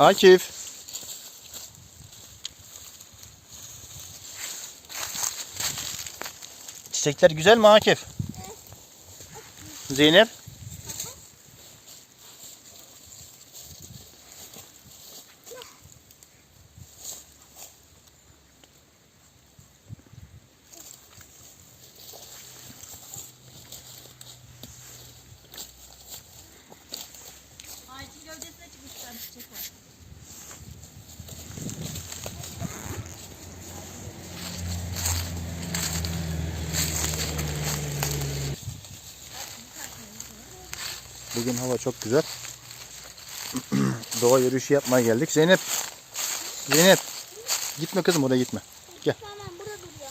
Akif. Çiçekler güzel mi Akif? Zeynep? Bugün hava çok güzel. Doğa yürüyüşü yapmaya geldik. Zeynep. Zeynep. Gitme kızım oraya gitme. Gel. Tamam burada duruyor.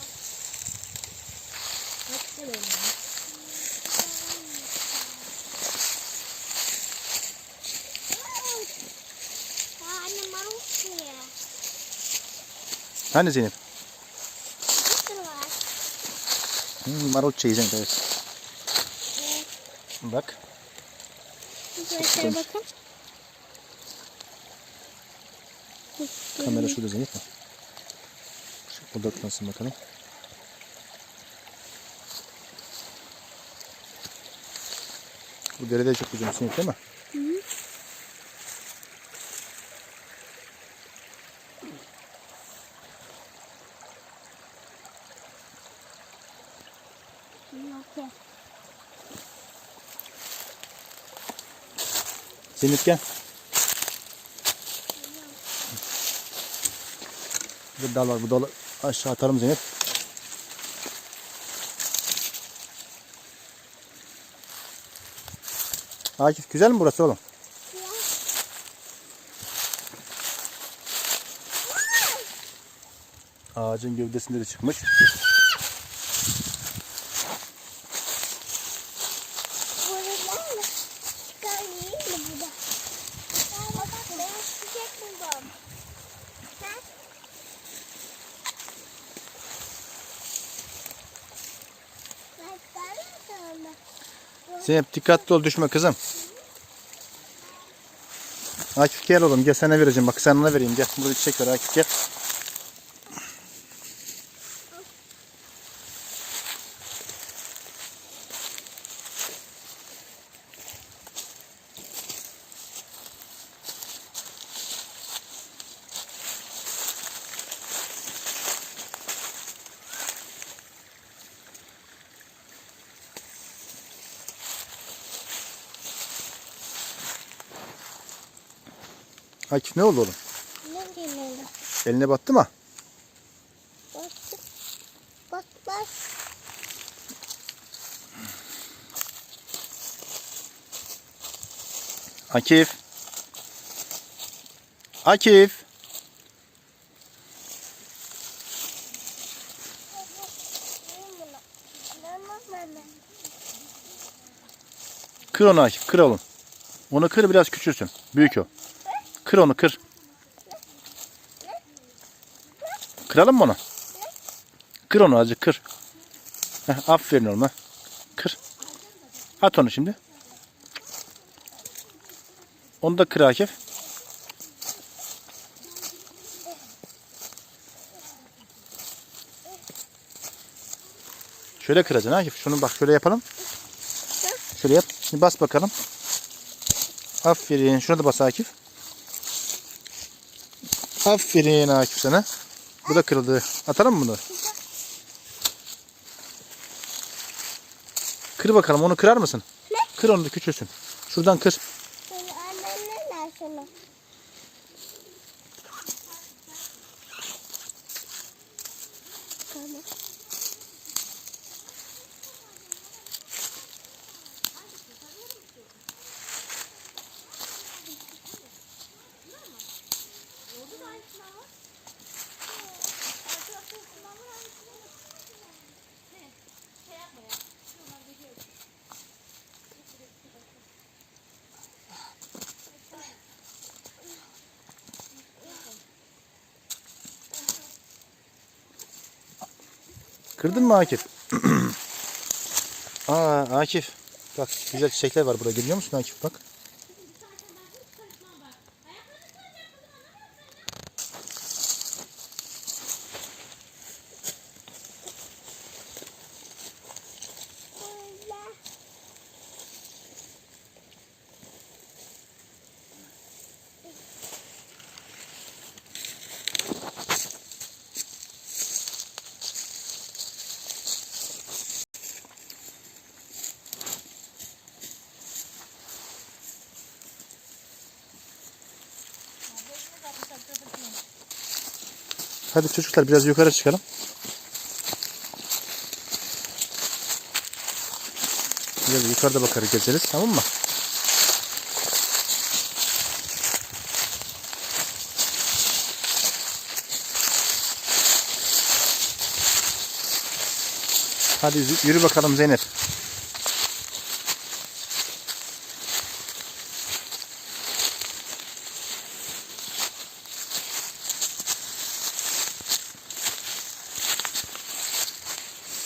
Hani Zeynep? Hmm, marul çiğeceksin evet. Bak. Şöyle bakın. Kamera şurada Zeynep mi? Şu odaklansın bakalım. Bu derede çok uzun Zeynep değil mi? Okey. Zeynep gel. Bu dal var. Bu dalı aşağı atalım Zeynep. Akif güzel mi burası oğlum? Ağacın gövdesinde de çıkmış. Buradan mı? Çıkarayım mı burada? Bak ben çiçek buldum. Sen? Ben çıkarayım mı sana? Zeynep dikkatli ol düşme kızım. Akif gel oğlum gel sana vereceğim bak sen ona vereyim gel. Burada çiçek var Akif gel. Akif ne oldu oğlum? Ne bileyim öyle. Eline battı mı? Bak. Bak bak. Akif. Akif. Kır onu Akif kır oğlum. Onu kır biraz küçülsün. Büyük o. Kır onu kır. Kıralım mı onu? Kır onu azıcık kır. Heh, aferin oğlum ha. Kır. At onu şimdi. Onu da kır Akif. Şöyle kıracaksın Akif. Şunu bak şöyle yapalım. Şöyle yap. Şimdi bas bakalım. Aferin. Şuna da bas Akif. Aferin Akif sana. Bu da kırıldı. Atalım mı bunu? Kır bakalım. Onu kırar mısın? Ne? Kır onu da küçülsün. Şuradan kır. Ne şunu? Tamam. Kırdın mı Akif? Aa Akif. Bak güzel çiçekler var burada. Görüyor musun Akif? Bak. Hadi çocuklar biraz yukarı çıkalım. Biraz yukarıda bakarız gezeriz tamam mı? Hadi yürü bakalım Zeynep.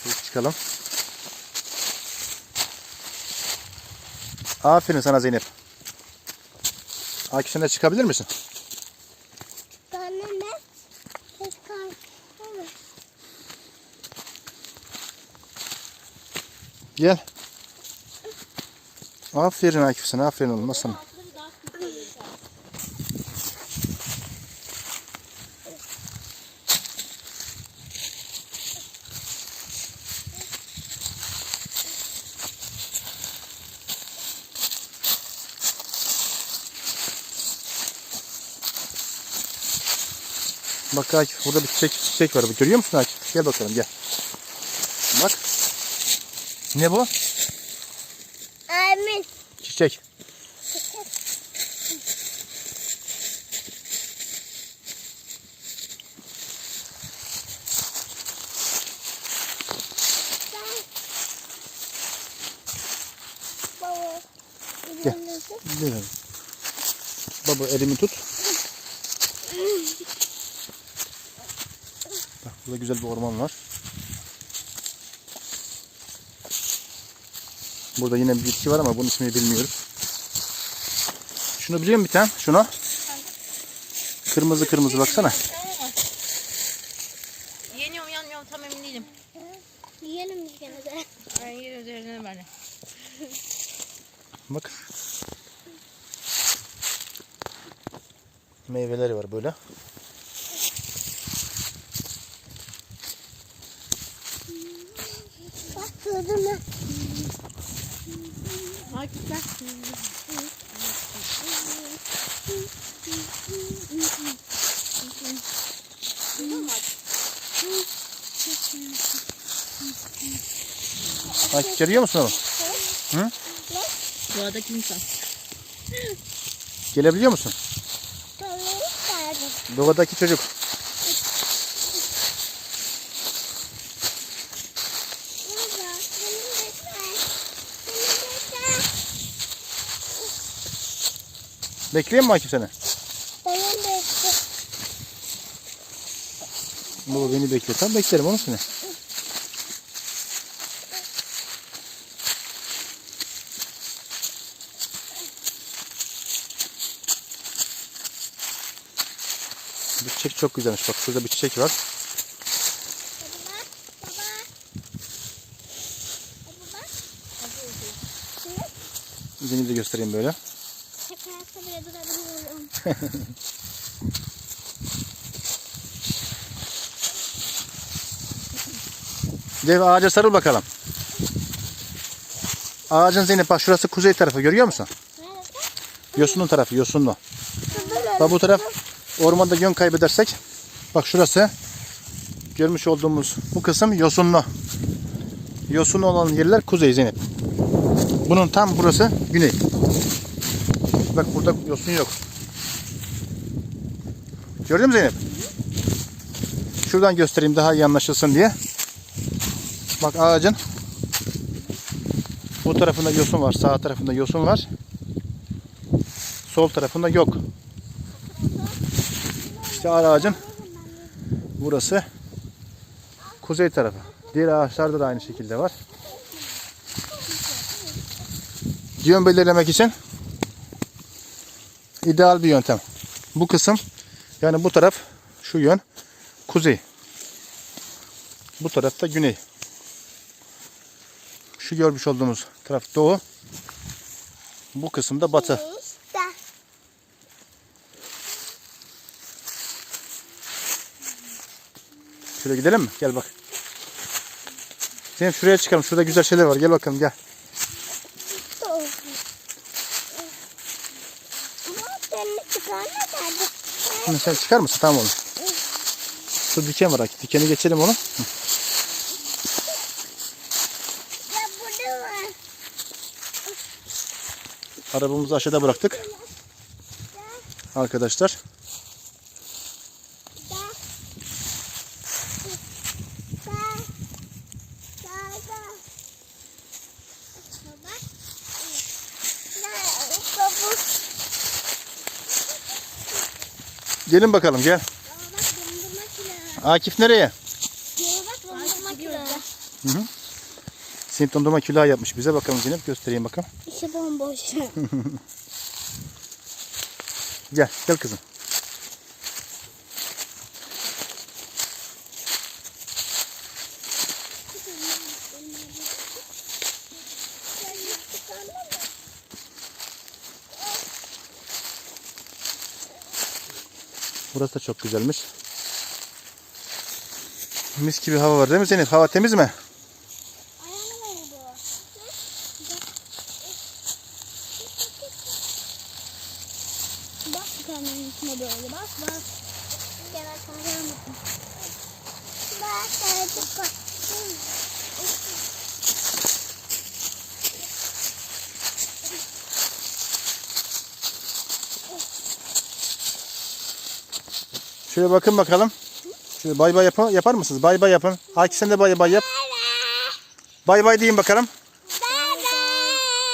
Şöyle çıkalım. Aferin sana Zeynep. Akif sen de çıkabilir misin? Gel. Aferin Akif sana. Aferin oğlum. Nasıl? Bak Akif burada bir çiçek, çiçek var. Görüyor musun Akif? Gel bakalım gel. Bak. Ne bu? Amin. Çiçek. Gel. Gel. Baba elimi tut. Bak burada güzel bir orman var. Burada yine bir bitki var ama bunun ismini bilmiyoruz. Şunu biliyor musun bir tane? Şunu. Kırmızı kırmızı baksana. Yeniyor mu yanmıyor mu tam emin değilim. Yiyelim biz gene de. Ben yer üzerine böyle. Bak. Meyveleri var böyle. Gördün mü? Akif görüyor musun onu? Doğadaki insan. Gelebiliyor musun? Doğadaki çocuk. Baba. Beni bekle. Beni bekle. Bekleyeyim mi Akif seni? Beni bekle. Baba beni bekle. Tamam beklerim onu seni. Bu çiçek çok güzelmiş. Bak şurada bir çiçek var. Baba. Baba. Baba. Seni de göstereyim böyle. Şakayakta bile durabiliyorum. Dev ağaca sarıl bakalım. Ağacın Zeynep bak şurası kuzey tarafı görüyor musun? Yosunlu tarafı yosunlu. Bak bu taraf ormanda yön kaybedersek bak şurası görmüş olduğumuz bu kısım yosunlu. Yosunlu olan yerler kuzey Zeynep. Bunun tam burası güney. Bak burada yosun yok. Gördün mü Zeynep? Şuradan göstereyim daha iyi anlaşılsın diye. Bak ağacın bu tarafında yosun var, sağ tarafında yosun var. Sol tarafında yok. İşte ağacın burası kuzey tarafı. Diğer ağaçlarda da aynı şekilde var. Yön belirlemek için ideal bir yöntem. Bu kısım yani bu taraf şu yön kuzey. Bu tarafta güney. Şu görmüş olduğumuz taraf doğu. Bu kısımda batı. Şöyle gidelim mi? Gel bak. Zeynep şuraya çıkalım. Şurada güzel şeyler var. Gel bakalım gel. Ama seni çıkarma derdi. Şimdi sen çıkar mısın? Tamam oğlum. Şu diken var. Dikeni geçelim onu. Ya burada var. Arabamızı aşağıda bıraktık. Arkadaşlar. Da. Da. Da da. Baba. Da. Baba. Gelin bakalım gel. Akif nereye? Dondurma kilo. Sinip dondurma külahı yapmış bize. Bakalım Zeynep göstereyim bakalım. İşte bomboş. Gel. Gel kızım. Burası da çok güzelmiş. Mis gibi hava var değil mi Zeynep? Hava temiz mi? Bak tane içine böyle bak bak. Gel aşağıya bakın. Bak artık bak. Şöyle bakın bakalım. Şöyle bay bay yapar, yapar mısınız? Bay bay yapın. Akif sen de bay bay yap. Bay bay deyin bakalım.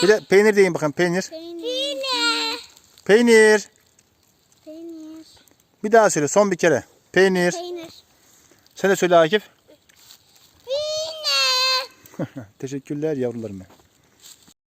Bir de peynir deyin bakalım peynir. Peynir. Peynir. Peynir. Bir daha söyle son bir kere. Peynir. Peynir. Sen de söyle Akif. Peynir. Teşekkürler yavrularım.